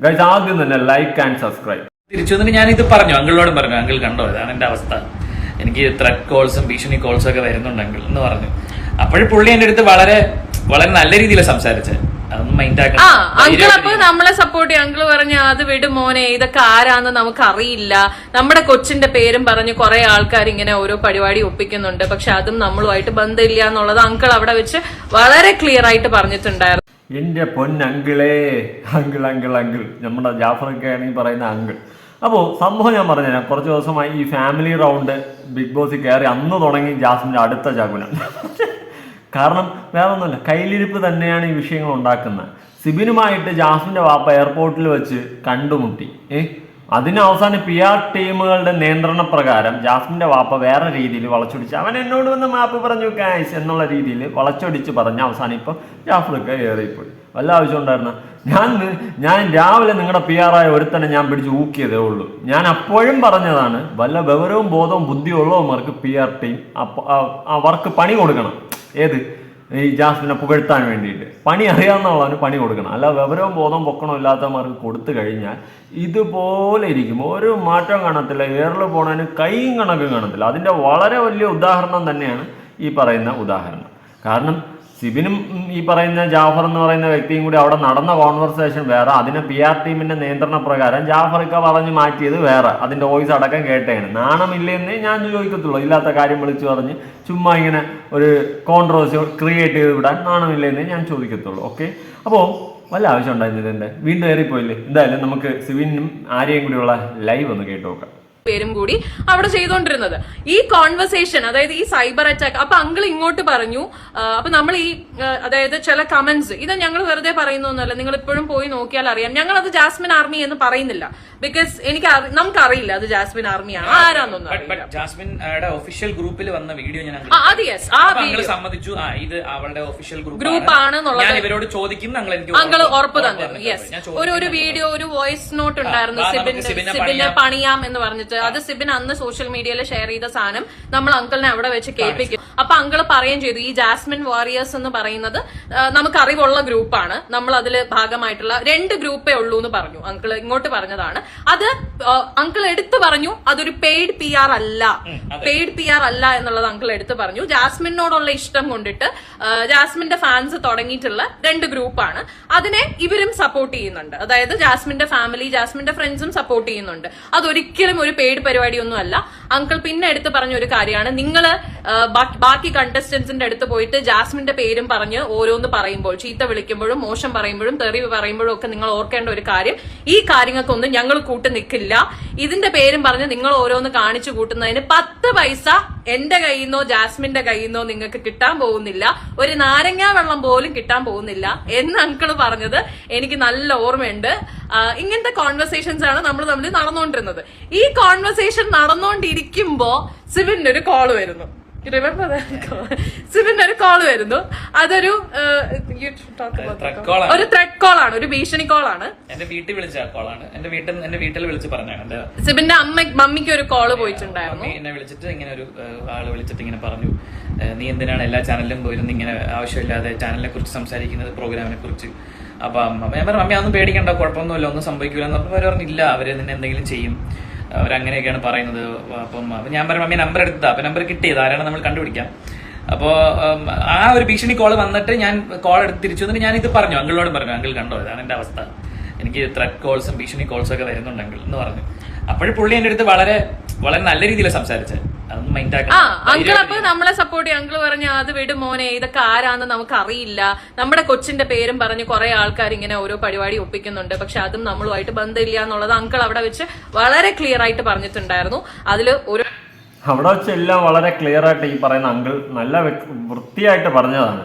Guys ആദ്യം തന്നെ like and subscribe തിരിച്ചു വന്നിട്ട് ഞാൻ ഇത് പറഞ്ഞു. അങ്കിളിനോട് പറഞ്ഞു. അങ്കിൾ കണ്ടോ? ഇതാണ് എന്റെ അവസ്ഥ. എനിക്ക് ത്രെഡ് കോൾസും ഭീഷണി കോൾസും ഒക്കെ വരുന്നുണ്ട് അങ്കിൾ എന്ന് പറഞ്ഞു. അപ്പോഴും പുള്ളി എന്റെ അടുത്ത് വളരെ വളരെ നല്ല രീതിയിൽ സംസാരിച്ചത്. ആ അങ്കിൾ അപ്പൊ നമ്മളെ സപ്പോർട്ട് ചെയ്യും. അങ്കിൾ പറഞ്ഞ അത് വിട് മോനെ ഇതൊക്കെ ആരാന്ന് നമുക്ക് അറിയില്ല നമ്മുടെ കൊച്ചിന്റെ പേരും പറഞ്ഞ് കുറെ ആൾക്കാർ ഇങ്ങനെ ഓരോ പരിപാടി ഒപ്പിക്കുന്നുണ്ട്. പക്ഷെ അതും നമ്മളുമായിട്ട് ബന്ധമില്ല എന്നുള്ളത് അങ്കിൾ അവിടെ വെച്ച് വളരെ ക്ലിയർ ആയിട്ട് പറഞ്ഞിട്ടുണ്ടായിരുന്നു. എന്റെ പൊന്നങ്കിളേ അങ്കിൾ അങ്കിൾ അങ്കിൾ. നമ്മുടെ ജാഫറൊക്കെ ആണെങ്കിൽ പറയുന്ന അങ്കിൾ. അപ്പോൾ സംഭവം ഞാൻ പറഞ്ഞുതരാം കുറച്ച് ദിവസമായി ഈ ഫാമിലി റൗണ്ട് ബിഗ് ബോസിൽ കയറി അന്ന് തുടങ്ങി ജാസ്മിന്റെ അടുത്ത ചകുന കാരണം വേറെ ഒന്നുമില്ല കയ്യിലിരിപ്പ് തന്നെയാണ് ഈ വിഷയങ്ങൾ ഉണ്ടാക്കുന്നത്. സിബിനുമായിട്ട് ജാസ്മിന്റെ വാപ്പ എയർപോർട്ടിൽ വെച്ച് കണ്ടുമുട്ടി. ഏ അതിന് അവസാനം പി ആർ ടീമുകളുടെ നിയന്ത്രണ പ്രകാരം ജാസ്മിന്റെ വാപ്പ വേറെ രീതിയിൽ വളച്ചൊടിച്ച് അവൻ എന്നോട് വന്ന് മാപ്പ് പറഞ്ഞു കാശ് എന്നുള്ള രീതിയിൽ വളച്ചൊടിച്ച് പറഞ്ഞ് അവസാനം ഇപ്പം ജാഫ്രിക്ക ഏറിപ്പോയി വല്ല ആവശ്യം ഉണ്ടായിരുന്ന? ഞാൻ ഞാൻ രാവിലെ നിങ്ങളുടെ പി ആർ ആയ ഒരുത്തനെ ഞാൻ പിടിച്ച് ഊക്കിയതേ ഉള്ളൂ. ഞാൻ അപ്പോഴും പറഞ്ഞതാണ് വല്ല വിവരവും ബോധവും ബുദ്ധിയുള്ളവന്മാർക്ക് പി ആർ ടീം അവർക്ക് പണി കൊടുക്കണം. ഏത്? ഈ ജാസ്മിനെ പുകഴ്ത്താൻ വേണ്ടിയിട്ട്. പണി അറിയാവുന്നവളവന് പണി കൊടുക്കണം. അല്ല വിവരവും ബോധവും പൊക്കണവും ഇല്ലാത്തവന്മാർക്ക് കൊടുത്തു കഴിഞ്ഞാൽ ഇതുപോലെ ഇരിക്കും. ഒരു മാറ്റവും കാണത്തില്ല. ഏറിൽ പോണതിന് കൈയും കണക്കും കാണത്തില്ല. അതിന്റെ വളരെ വലിയ ഉദാഹരണം തന്നെയാണ് ഈ പറയുന്ന ഉദാഹരണം. കാരണം സിബിനും ഈ പറയുന്ന ജാഫർ എന്ന് പറയുന്ന വ്യക്തിയും കൂടി അവിടെ നടന്ന കോൺവെർസേഷൻ വേറെ. അതിനെ പി ആർ ടീമിന്റെ നിയന്ത്രണ പ്രകാരം ജാഫറിക്ക പറഞ്ഞു മാറ്റിയത് വേറെ. അതിന്റെ വോയിസ് അടക്കം കേട്ടേണ്. നാണമില്ലെന്നേ ഞാൻ ചോദിക്കത്തുള്ളൂ. ഇല്ലാത്ത കാര്യം വിളിച്ചു പറഞ്ഞ് ചുമ്മാ ഇങ്ങനെ ഒരു കോൺട്രവേഴ്സി ക്രിയേറ്റ് ചെയ്ത് വിടാൻ നാണമില്ലെന്നേ ഞാൻ ചോദിക്കത്തുള്ളൂ. ഓക്കെ അപ്പോൾ വല്ല ആവശ്യം ഉണ്ടായിരുന്നില്ല എന്റെ? വീണ്ടും ഏറിപ്പോയില്ലേ? എന്തായാലും നമുക്ക് സിബിനും ആരെയും കൂടിയുള്ള ലൈവ് ഒന്ന് കേട്ടു നോക്കാം. പേരും കൂടി അവിടെ ചെയ്തുകൊണ്ടിരുന്നത് ഈ കോൺവെർസേഷൻ അതായത് ഈ സൈബർ അറ്റാക്ക് അപ്പൊ അങ്കിൾ ഇങ്ങോട്ട് പറഞ്ഞു അപ്പൊ നമ്മൾ ഈ അതായത് ചില കമന്റ്സ് ഇത് ഞങ്ങൾ വെറുതെ പറയുന്നൊന്നുമല്ല നിങ്ങൾ ഇപ്പോഴും പോയി നോക്കിയാൽ അറിയാം. ഞങ്ങൾ അത് ജാസ്മിൻ ആർമി എന്ന് പറയുന്നില്ല. ബിക്കോസ് എനിക്ക് നമുക്ക് നമുക്കറിയില്ല അത് ജാസ്മിൻ ആർമിയാണ് ആരാന്നൊന്നും ഒഫീഷ്യൽ ഗ്രൂപ്പിൽ വന്ന വീഡിയോ ഞാൻ അത് യെസ് ആ സമ്മതിച്ചു ഇത് അവളുടെ ഒഫീഷ്യൽ ഗ്രൂപ്പ് ഞാൻ ഇവരോട് ചോദിക്കും അങ്കിൾ ഉറപ്പ് ഉറപ്പ് തന്നു. തന്നു. യെസ് ഒരു ഒരു. വീഡിയോ ഒരു വോയിസ് നോട്ട് ഉണ്ടായിരുന്നു. സിബിന്റെ സിബിനെ. പണിയാം എന്ന് പറഞ്ഞിട്ട് അത് സിബിൻ അന്ന് സോഷ്യൽ മീഡിയയിൽ ഷെയർ ചെയ്ത സാധനം നമ്മൾ അങ്കിളിനെ അവിടെ വെച്ച് കേൾപ്പിക്കും. അപ്പൊ അങ്കിൾ പറയുകയും ചെയ്തു ഈ ജാസ്മിൻ വാറിയേഴ്സ് എന്ന് പറയുന്നത് നമുക്ക് അറിവുള്ള ഗ്രൂപ്പാണ് നമ്മൾ അതിൽ ഭാഗമായിട്ടുള്ള രണ്ട് ഗ്രൂപ്പേ ഉള്ളൂ എന്ന് പറഞ്ഞു. അങ്കിൾ ഇങ്ങോട്ട് പറഞ്ഞതാണ്. അത് അങ്കിൾ എടുത്തു പറഞ്ഞു അതൊരു പെയ്ഡ് പി ആർ അല്ല. പെയ്ഡ് പി ആർ അല്ല എന്നുള്ളത് അങ്കിൾ എടുത്തു പറഞ്ഞു. ജാസ്മിനോടുള്ള ഇഷ്ടം കൊണ്ടിട്ട് ജാസ്മിന്റെ ഫാൻസ് തുടങ്ങിയിട്ടുള്ള രണ്ട് ഗ്രൂപ്പാണ് അതിനെ ഇവരും സപ്പോർട്ട് ചെയ്യുന്നുണ്ട്. അതായത് ജാസ്മിന്റെ ഫാമിലി ജാസ്മിന്റെ ഫ്രണ്ട്സും സപ്പോർട്ട് ചെയ്യുന്നുണ്ട്. അതൊരിക്കലും ഒരു പെയ്ഡ് പരിപാടിയൊന്നും അല്ല അങ്കിൾ പിന്നെ എടുത്ത് പറഞ്ഞ ഒരു കാര്യമാണ്. നിങ്ങൾ ബാക്കി കണ്ടസ്റ്റന്റ്സിന്റെ അടുത്ത് പോയിട്ട് ജാസ്മിന്റെ പേരും പറഞ്ഞ് ഓരോന്ന് പറയുമ്പോൾ ചീത്ത വിളിക്കുമ്പോഴും മോശം പറയുമ്പോഴും തെറി പറയുമ്പോഴും ഒക്കെ നിങ്ങൾ ഓർക്കേണ്ട ഒരു കാര്യം. ഈ കാര്യങ്ങൾക്കൊന്നും ഞങ്ങൾ കൂട്ട് നിൽക്കില്ല. ഇതിന്റെ പേരും പറഞ്ഞ് നിങ്ങൾ ഓരോന്ന് കാണിച്ചു കൂട്ടുന്നതിന് പത്ത് പൈസ എന്റെ കയ്യിൽ നിന്നോ ജാസ്മിന്റെ കയ്യിൽ നിന്നോ നിങ്ങൾക്ക് കിട്ടാൻ പോകുന്നില്ല. ഒരു നാരങ്ങാ വെള്ളം പോലും കിട്ടാൻ പോകുന്നില്ല എന്ന് അങ്കിൾ പറഞ്ഞത് എനിക്ക് നല്ല ഓർമ്മയുണ്ട്. ഇങ്ങനത്തെ കോൺവെർസേഷൻസ് ആണ് നമ്മൾ തമ്മിൽ നടന്നുകൊണ്ടിരുന്നത് ഈ കോൺവെർസേഷൻ നടന്നുകൊണ്ടിരിക്കുമ്പോ സിവിന്റെ ഒരു കോൾ വരുന്നു. Call? സിബിന്റെ ഒരു കോൾ വരുന്നു. അതൊരു. ഒരു ത്രെഡ് കോൾ ആണ് ഒരു ഭീഷണി കോൾ ആണ്. എന്റെ വീട്ടിൽ വിളിച്ച കോളാണ് എന്റെ വീട്ടിൽ എന്റെ വീട്ടിൽ വിളിച്ച് പറഞ്ഞാണ് സിബിന്റെ അമ്മ മമ്മിക്ക് ഒരു കോൾ പോയിട്ടുണ്ടായിരുന്നു. എന്നെ വിളിച്ചിട്ട് ഇങ്ങനെ ഒരു ആൾ വിളിച്ചിട്ട് ഇങ്ങനെ പറഞ്ഞു. നീ എന്തിനാണ് എല്ലാ ചാനലിലും പോയിരുന്നു ഇങ്ങനെ ആവശ്യമില്ലാതെ ചാനലിനെ കുറിച്ച് സംസാരിക്കുന്നത് പ്രോഗ്രാമിനെ കുറിച്ച്? അപ്പൊ അമ്മ ഞാൻ പറഞ്ഞു അമ്മ ഒന്നും പേടിക്കണ്ട കുഴപ്പമൊന്നുമില്ല ഒന്നും സംഭവിക്കില്ല എന്ന് പറഞ്ഞു ഇല്ല അവർ നിന്നെ എന്തെങ്കിലും ചെയ്യും. അവരങ്ങനെയൊക്കെയാണ് പറയുന്നത്. അപ്പം ഞാൻ പറഞ്ഞു മമ്മി നമ്പർ എടുത്താ അപ്പൊ നമ്പർ കിട്ടിയത്. ആരാണ് നമ്മൾ കണ്ടുപിടിക്കാം. അപ്പോൾ ആ ഒരു ഭീഷണി കോൾ വന്നിട്ട് ഞാൻ കോൾ എടുത്ത് തിരിച്ചു വന്നിട്ട് ഞാൻ ഇത് പറഞ്ഞു. അങ്കിളോടും പറഞ്ഞു അങ്കിൾ കണ്ടോ? ഇതാണ് എന്റെ അവസ്ഥ. എനിക്ക് ത്രെഡ് കോൾസും ഭീഷണി കോൾസും ഒക്കെ വരുന്നുണ്ടെങ്കിൽ എന്ന് പറഞ്ഞു. അപ്പോഴും പുള്ളി എന്റെ അടുത്ത് വളരെ വളരെ നല്ല രീതിയിൽ സംസാരിച്ചത് അങ്കിൾ അപ്പൊ നമ്മളെ സപ്പോർട്ട് ചെയ്യും. അങ്കിൾ പറഞ്ഞു അത് വിടും മോനെ ഇതൊക്കെ ആരാന്ന് നമുക്ക് അറിയില്ല നമ്മുടെ കൊച്ചിന്റെ പേരും പറഞ്ഞ് കുറെ ആൾക്കാർ ഇങ്ങനെ ഓരോ പരിപാടി ഒപ്പിക്കുന്നുണ്ട്. പക്ഷെ അതും നമ്മളുമായിട്ട് ബന്ധമില്ല എന്നുള്ളത് അങ്കിൾ അവിടെ വെച്ച് വളരെ ക്ലിയർ ആയിട്ട് പറഞ്ഞിട്ടുണ്ടായിരുന്നു. അതിൽ ഒരു അവിടെ വെച്ച് എല്ലാം വളരെ ക്ലിയർ ആയിട്ട് ഈ പറയുന്ന അങ്കിൾ നല്ല വൃത്തിയായിട്ട് പറഞ്ഞതാണ്.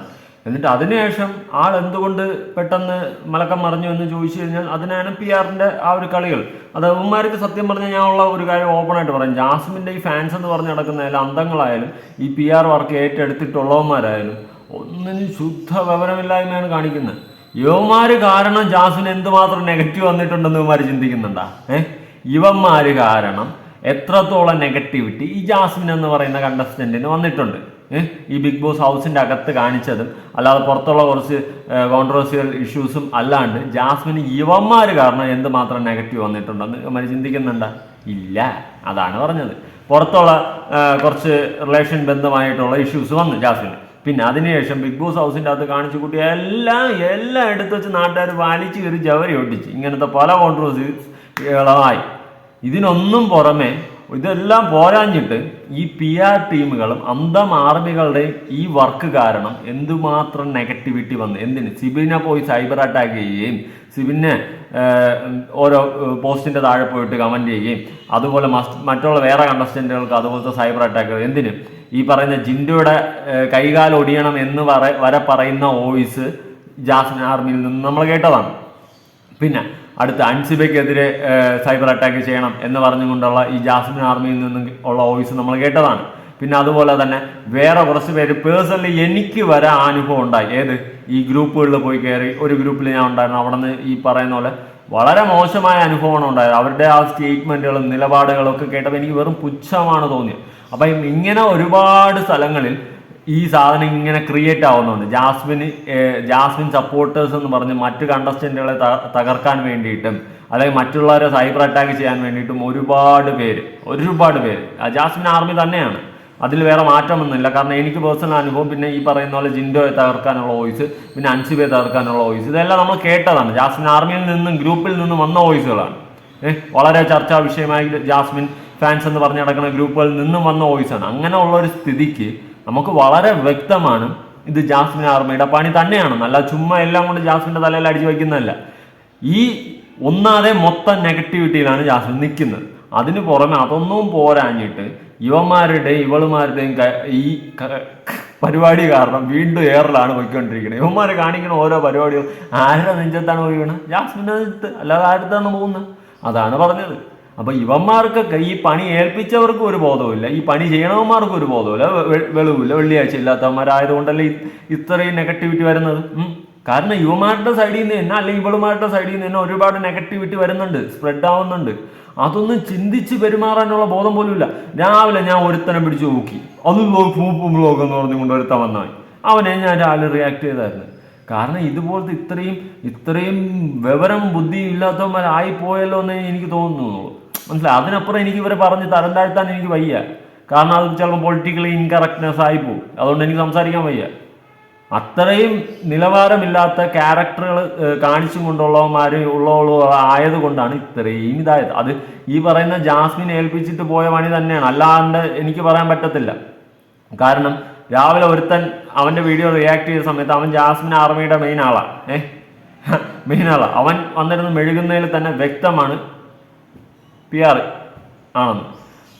എന്നിട്ട് അതിനുശേഷം ആൾ എന്തുകൊണ്ട് പെട്ടെന്ന് മലക്കം മറിഞ്ഞു എന്ന് ചോദിച്ചു കഴിഞ്ഞാൽ അതിനാണ് പി ആറിന്റെ ആ ഒരു കളികൾ. അത് അവന്മാർക്ക് സത്യം പറഞ്ഞാൽ ഞാൻ ഉള്ള ഒരു കാര്യം ഓപ്പണായിട്ട് പറയാം. ജാസ്മിന്റെ ഈ ഫാൻസ് എന്ന് പറഞ്ഞ് നടക്കുന്നതിൽ അന്തങ്ങളായാലും ഈ പി ആർ വർക്ക് ഏറ്റെടുത്തിട്ടുള്ളവന്മാരായാലും ഒന്നിനും ശുദ്ധ വിവരമില്ലായ്മയാണ് കാണിക്കുന്നത്. യുവന്മാർ കാരണം ജാസ്മിന് എന്തുമാത്രം നെഗറ്റീവ് വന്നിട്ടുണ്ടെന്ന് ഇവന്മാർ ചിന്തിക്കുന്നുണ്ടാ? ഏഹ് ഇവന്മാർ കാരണം എത്രത്തോളം നെഗറ്റിവിറ്റി ഈ ജാസ്മിൻ എന്ന് പറയുന്ന കണ്ടസ്റ്റന്റിന് വന്നിട്ടുണ്ട്. ഈ ബിഗ് ബോസ് ഹൗസിന്റെ അകത്ത് കാണിച്ചതും അല്ലാതെ പുറത്തുള്ള കുറച്ച് കോൺട്രവേഴ്സിയൽ ഇഷ്യൂസും അല്ലാണ്ട് ജാസ്മിന് യുവന്മാർ കാരണം എന്തുമാത്രം നെഗറ്റീവ് വന്നിട്ടുണ്ടെന്ന് നമ്മൾ ചിന്തിക്കുന്നുണ്ടോ? ഇല്ല. അതാണ് പറഞ്ഞത്. പുറത്തുള്ള കുറച്ച് റിലേഷൻ ബന്ധമായിട്ടുള്ള ഇഷ്യൂസ് വന്നു ജാസ്മിന്. പിന്നെ അതിനുശേഷം ബിഗ് ബോസ് ഹൗസിന്റെ അകത്ത് കാണിച്ചു കൂട്ടിയ എല്ലാം എല്ലാം എടുത്തു വെച്ച് നാട്ടുകാർ വലിച്ചു കയറി ജവരി ഒട്ടിച്ച്. ഇങ്ങനത്തെ പല കോൺട്രവേഴ്സികളായി ഇതിനൊന്നും പുറമെ ഇതെല്ലാം പോരാഞ്ഞിട്ട് ഈ പി ആർ ടീമുകളും അന്തം ആർമികളുടെയും ഈ വർക്ക് കാരണം എന്തുമാത്രം നെഗറ്റിവിറ്റി വന്നു. എന്തിന്? സിബിനെ പോയി സൈബർ അറ്റാക്ക് ചെയ്യുകയും സിബിനെ ഓരോ പോസ്റ്റിന്റെ താഴെ പോയിട്ട് കമന്റ് ചെയ്യുകയും അതുപോലെ മറ്റുള്ള വേറെ കണ്ടസ്റ്റന്റുകൾക്ക് അതുപോലത്തെ സൈബർ അറ്റാക്ക് എന്തിന്? ഈ പറയുന്ന ജിൻഡോയുടെ കൈകാൽ ഒടിയണം എന്ന് പറ വരെ പറയുന്ന വോയിസ് ജാസ്മിൻ ആർമിയിൽ നിന്ന് നമ്മൾ കേട്ടതാണ്. പിന്നെ അടുത്ത അൻസിബയ്ക്കെതിരെ സൈബർ അറ്റാക്ക് ചെയ്യണം എന്ന് പറഞ്ഞുകൊണ്ടുള്ള ഈ ജാസ്മിൻ ആർമിയിൽ നിന്ന് ഉള്ള വോയിസ് നമ്മൾ കേട്ടതാണ്. പിന്നെ അതുപോലെ തന്നെ വേറെ കുറച്ച് പേര് പേഴ്സണലി എനിക്ക് വരെ അനുഭവം ഉണ്ടായി. ഏത്? ഈ ഗ്രൂപ്പുകളിൽ പോയി കയറി. ഒരു ഗ്രൂപ്പിൽ ഞാൻ ഉണ്ടായിരുന്നു. അവിടെ നിന്ന് ഈ പറയുന്ന പോലെ വളരെ മോശമായ അനുഭവമാണ് ഉണ്ടായത്. അവരുടെ ആ സ്റ്റേറ്റ്മെന്റുകളും നിലപാടുകളും ഒക്കെ കേട്ടപ്പോൾ എനിക്ക് വെറും പുച്ഛമാണ് തോന്നിയത്. അപ്പം ഇങ്ങനെ ഒരുപാട് സ്ഥലങ്ങളിൽ ഈ സാധനം ഇങ്ങനെ ക്രിയേറ്റ് ആവുന്നുണ്ട്. ജാസ്മിന് ജാസ്മിൻ സപ്പോർട്ടേഴ്സ് എന്ന് പറഞ്ഞ് മറ്റു കണ്ടസ്റ്റന്റുകളെ തകർക്കാൻ വേണ്ടിയിട്ടും അല്ലെങ്കിൽ മറ്റുള്ളവരെ സൈബർ അറ്റാക്ക് ചെയ്യാൻ വേണ്ടിയിട്ടും ഒരുപാട് പേര് ഒരുപാട് പേര്. ജാസ്മിൻ ആർമി തന്നെയാണ്. അതിൽ വേറെ മാറ്റമൊന്നുമില്ല. കാരണം എനിക്ക് പേഴ്സണൽ അനുഭവം പിന്നെ ഈ പറയുന്ന പോലെ ജിൻഡോയെ തകർക്കാനുള്ള വോയിസ് പിന്നെ അൻസിബെ തകർക്കാനുള്ള വോയിസ് ഇതെല്ലാം നമ്മൾ കേട്ടതാണ്. ജാസ്മിൻ ആർമിയിൽ നിന്നും ഗ്രൂപ്പിൽ നിന്നും വന്ന വോയിസുകളാണ് വളരെ ചർച്ചാ വിഷയമായി ജാസ്മിൻ ഫാൻസ് എന്ന് പറഞ്ഞ് നടക്കുന്ന ഗ്രൂപ്പുകളിൽ നിന്നും വന്ന വോയിസാണ് അങ്ങനെയുള്ള ഒരു സ്ഥിതിക്ക് നമുക്ക് വളരെ വ്യക്തമാണ്. ഇത് ജാസ്മിൻ ആർമയുടെ പണി തന്നെയാണ്. നല്ല ചുമ്മാ എല്ലാം കൊണ്ട് ജാസ്മിന്റെ തലയിൽ അടിച്ചു വയ്ക്കുന്നതല്ല. ഈ ഒന്നാതെ മൊത്തം നെഗറ്റിവിറ്റിയിലാണ് ജാസ്മിൻ നിൽക്കുന്നത്. അതിന് പുറമെ അതൊന്നും പോരാഞ്ഞിട്ട് യുവന്മാരുടെയും ഇവളുമാരുടെയും ഈ പരിപാടി കാരണം വീണ്ടും ഏറിലാണ് പോയിക്കൊണ്ടിരിക്കുന്നത്. ഇവന്മാരെ കാണിക്കുന്ന ഓരോ പരിപാടികളും ആരുടെ നെഞ്ചത്താണ് പോയി വീണത് ജാസ്മിന്റെ അല്ലാതെ ആരുടെ പോകുന്നത്? അതാണ് പറഞ്ഞത്. അപ്പൊ ഇവന്മാർക്കൊക്കെ ഈ പണി ഏൽപ്പിച്ചവർക്കും ഒരു ബോധവുമില്ല. ഈ പണി ചെയ്യണവന്മാർക്കും ഒരു ബോധവുമില്ല. വെളിവില്ല. വെള്ളിയാഴ്ച ഇല്ലാത്തവന്മാരായതുകൊണ്ടല്ലേ ഇത്രയും നെഗറ്റിവിറ്റി വരുന്നത്? കാരണം യുവമാരുടെ സൈഡിൽ നിന്ന് തന്നെ അല്ലെങ്കിൽ ഇവളുമാരുടെ സൈഡിൽ നിന്ന് തന്നെ ഒരുപാട് നെഗറ്റിവിറ്റി വരുന്നുണ്ട്. സ്പ്രെഡ് ആവുന്നുണ്ട്. അതൊന്നും ചിന്തിച്ച് പെരുമാറാനുള്ള ബോധം പോലും ഇല്ല രാവിലെ ഞാൻ ഒരുത്തനെ പിടിച്ച് നോക്കി അത് പൂപ്പും ബ്ലോഗ് എന്ന് പറഞ്ഞുകൊണ്ട് ഒരുത്തൻ വന്നായി അവനെ ഞാൻ രാവിലെ റിയാക്ട് ചെയ്തായിരുന്നു. കാരണം ഇതുപോലത്തെ ഇത്രയും ഇത്രയും വിവരം ബുദ്ധി ഇല്ലാത്തവന്മാരായി പോയല്ലോ എന്ന് എനിക്ക് തോന്നുന്നു മനസ്സിലായി? അതിനപ്പുറം എനിക്ക് ഇവരെ പറഞ്ഞ് തരം താഴ്ത്താൻ എനിക്ക് വയ്യ. കാരണം അത് ചിലപ്പോൾ പൊളിറ്റിക്കലി ഇൻകറക്റ്റ്നെസ് ആയി പോകും. അതുകൊണ്ട് എനിക്ക് സംസാരിക്കാൻ വയ്യ. അത്രയും നിലവാരമില്ലാത്ത ക്യാരക്ടറുകൾ കാണിച്ചും കൊണ്ടുള്ളവന്മാർ ഉള്ളവളോ ആയതുകൊണ്ടാണ് ഇത്രയും ഇതായത്. അത് ഈ പറയുന്ന ജാസ്മിൻ ഏൽപ്പിച്ചിട്ട് പോയ പണി തന്നെയാണ്. അല്ലാണ്ട് എനിക്ക് പറയാൻ പറ്റത്തില്ല. കാരണം രാവിലെ ഒരുത്തൻ അവന്റെ വീഡിയോ റിയാക്ട് ചെയ്ത സമയത്ത് അവൻ ജാസ്മിൻ ആർമിയുടെ മെയിൻ ആളാണ് ഏഹ് മെയിൻ ആളാണ് അവൻ വന്നിരുന്ന് മെഴുകുന്നതിൽ തന്നെ വ്യക്തമാണ് പി ആർ ആണെന്ന്.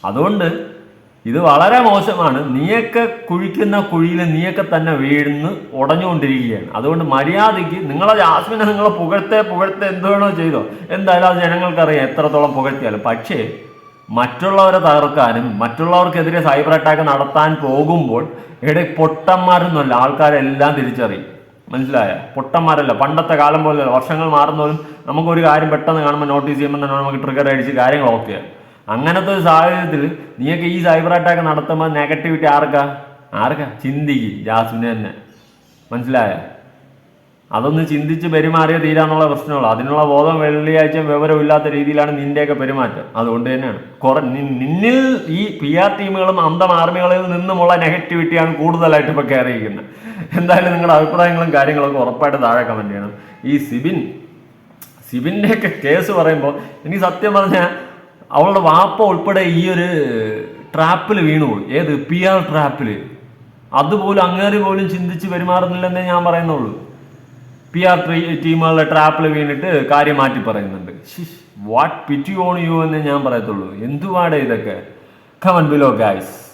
അതുകൊണ്ട് ഇത് വളരെ മോശമാണ്. നീയൊക്കെ കുഴിക്കുന്ന കുഴിയിൽ നീയൊക്കെ തന്നെ വീഴുന്ന് ഉടഞ്ഞുകൊണ്ടിരിക്കുകയാണ്. അതുകൊണ്ട് മര്യാദയ്ക്ക് നിങ്ങളെ ജാസ്മിനെ നിങ്ങളെ പുകഴ്ത്തെ പുകഴ്ത്തെ എന്ത് വേണോ ചെയ്തോ. എന്തായാലും അത് ജനങ്ങൾക്കറിയാം എത്രത്തോളം പുകഴ്ത്തിയാലും. പക്ഷേ മറ്റുള്ളവരെ തകർക്കാനും മറ്റുള്ളവർക്കെതിരെ സൈബർ അറ്റാക്ക് നടത്താൻ പോകുമ്പോൾ ഇവിടെ പൊട്ടന്മാരൊന്നുമല്ല ആൾക്കാരെല്ലാം തിരിച്ചറിയും. മനസ്സിലായ? പൊട്ടന്മാരല്ല പണ്ടത്തെ കാലം പോലെ വർഷങ്ങൾ മാറുന്നതും നമുക്കൊരു കാര്യം പെട്ടെന്ന് കാണുമ്പോൾ നോട്ടീസ് ചെയ്യുമ്പോൾ തന്നെ നമുക്ക് ട്രിഗർ അടിച്ച് കാര്യങ്ങൾ ഓക്കെ അങ്ങനത്തെ ഒരു സാഹചര്യത്തിൽ നീയൊക്കെ ഈ സൈബർ അറ്റാക്ക് നടത്തുമ്പോൾ നെഗറ്റിവിറ്റി ആർക്കാ? ആർക്കാ? ചിന്തിക്ക്. ജാസ്മിന് തന്നെ. മനസ്സിലായ? അതൊന്ന് ചിന്തിച്ച് പെരുമാറിയ തീരാന്നുള്ള പ്രശ്നമുള്ളൂ. അതിനുള്ള ബോധം വെള്ളിയാഴ്ച വിവരമില്ലാത്ത രീതിയിലാണ് നിന്റെയൊക്കെ പെരുമാറ്റം. അതുകൊണ്ട് തന്നെയാണ്. കുറെ നിന്നിൽ ഈ പി ആർ ടീമുകളും അന്തം ആർമികളിൽ നിന്നുമുള്ള നെഗറ്റിവിറ്റിയാണ് കൂടുതലായിട്ട് ഇപ്പോൾ കയറിയിരിക്കുന്നത് എന്തായാലും നിങ്ങളുടെ അഭിപ്രായങ്ങളും കാര്യങ്ങളൊക്കെ ഉറപ്പായിട്ട് താഴെ കമന്റ് ചെയ്യണം. ഈ സിബിൻ സിബിന്റെയൊക്കെ കേസ് പറയുമ്പോൾ എനിക്ക് സത്യം പറഞ്ഞാൽ അവളുടെ വാപ്പ ഉൾപ്പെടെ ഈ ഒരു ട്രാപ്പിൽ വീണുപോയി ഏത്? പി ആർ ട്രാപ്പിൽ അതുപോലും അങ്ങേറി പോലും ചിന്തിച്ച് പെരുമാറുന്നില്ലെന്നേ ഞാൻ പറയുന്നുള്ളൂ. പി ആർ ടീമുകളുടെ ട്രാപ്പിൽ വീണിട്ട് കാര്യം മാറ്റി പറയുന്നുണ്ട്. വാട്ട് പിറ്റി ഓൺ യു എന്നേ ഞാൻ പറയത്തുള്ളൂ. എന്തുവാടെ ഇതൊക്കെ? കമൻ ബിലോ ഗായ്സ്